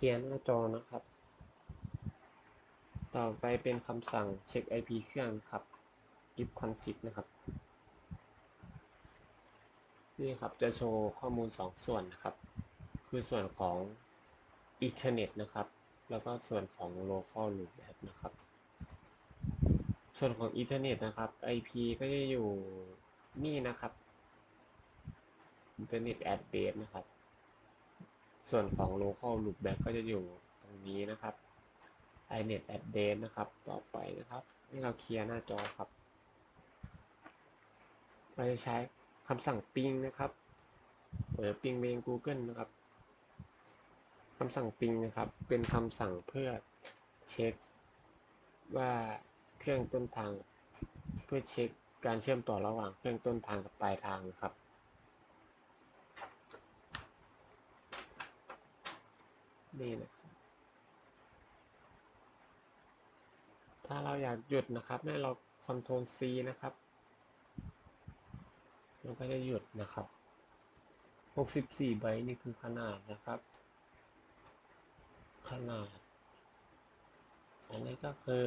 เคลียร์หน้าจอนะครับ ต่อไปเป็นคำสั่งเช็ค IP เครื่องครับ if config นะครับ นี่ครับจะโชว์ข้อมูล 2 ส่วนนะครับ คือส่วนของ Ethernet นะครับ แล้วก็ส่วนของ local loop นะครับ ส่วนของ Ethernet นะครับ IP ก็จะอยู่นี่นะครับ Internet address นะครับ ส่วนของ local loopback ก็จะอยู่ตรงนี้นะครับ inet address นะครับ ต่อไปนะครับ ให้เราเคลียร์หน้าจอครับเราจะใช้คำสั่ง ping นะครับหรือ ping เอง Google นะครับคำสั่ง ping นะครับ เป็นคำสั่งเพื่อเช็คว่าเครื่องต้นทาง เพื่อเช็คการเชื่อมต่อระหว่างเครื่องต้นทางกับปลายทางนะครับ นี่นะครับ ถ้าเราอยากหยุดนะครับให้เรา Ctrl C นะครับมันก็จะหยุดนะครับ 64 ไบต์นี่คือขนาดนะครับ ขนาด อันนี้ก็คือ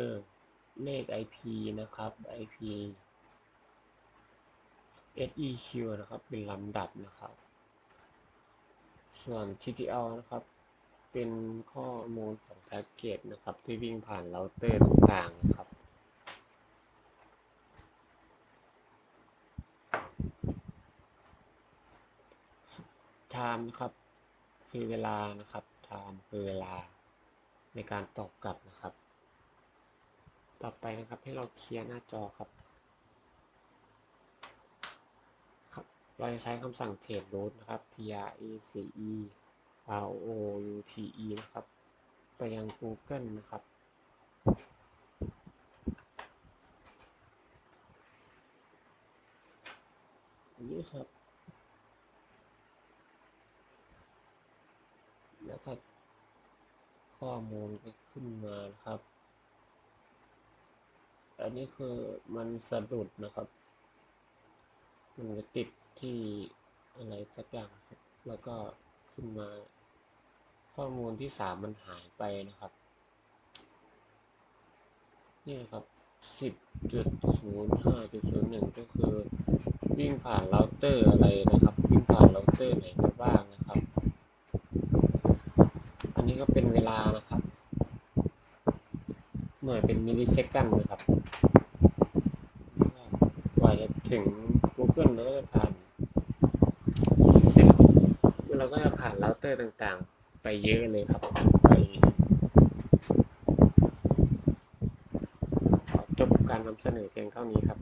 เลข IP นะครับ IP SEQ นะครับ เป็นลำดับนะครับ ส่วน TTL นะครับ เป็นข้อมูลของแพ็กเกจนะครับ ที่วิ่งผ่านเราเตอร์ต่างๆครับ time นะครับคือเวลานะครับ time คือเวลาในการตอบกลับนะครับ ต่อไปนะครับให้เราเคลียร์หน้าจอครับเราจะใช้คำสั่ง trade route นะครับ t r a c e r o u t e นะครับ ไปยัง Google นะครับ นี่ครับ แล้วก็ข้อมูลก็ขึ้นมานะครับ อันนี้คือมันสะดุดนะครับ มันจะติดที่อะไรสักอย่างแล้วก็ ขึ้นมา ข้อมูลที่สามมันหายไปนะครับ นี่ครับสิบจุดศูนย์ห้าจุดศูนย์หนึ่งก็คือ วิ่งผ่านเราเตอร์อะไรนะครับ วิ่งผ่านเราเตอร์ไหนไปบ้างนะครับ อันนี้ก็เป็นเวลานะครับ หน่วยเป็นมิลลิเซคันนะครับกว่าจะถึง Google เราก็จะผ่านสิบเราก็จะผ่าน เตอร์ต่างๆ ไปเยอะเลยครับไปจบการนำเสนอเพียงเท่านี้ครับ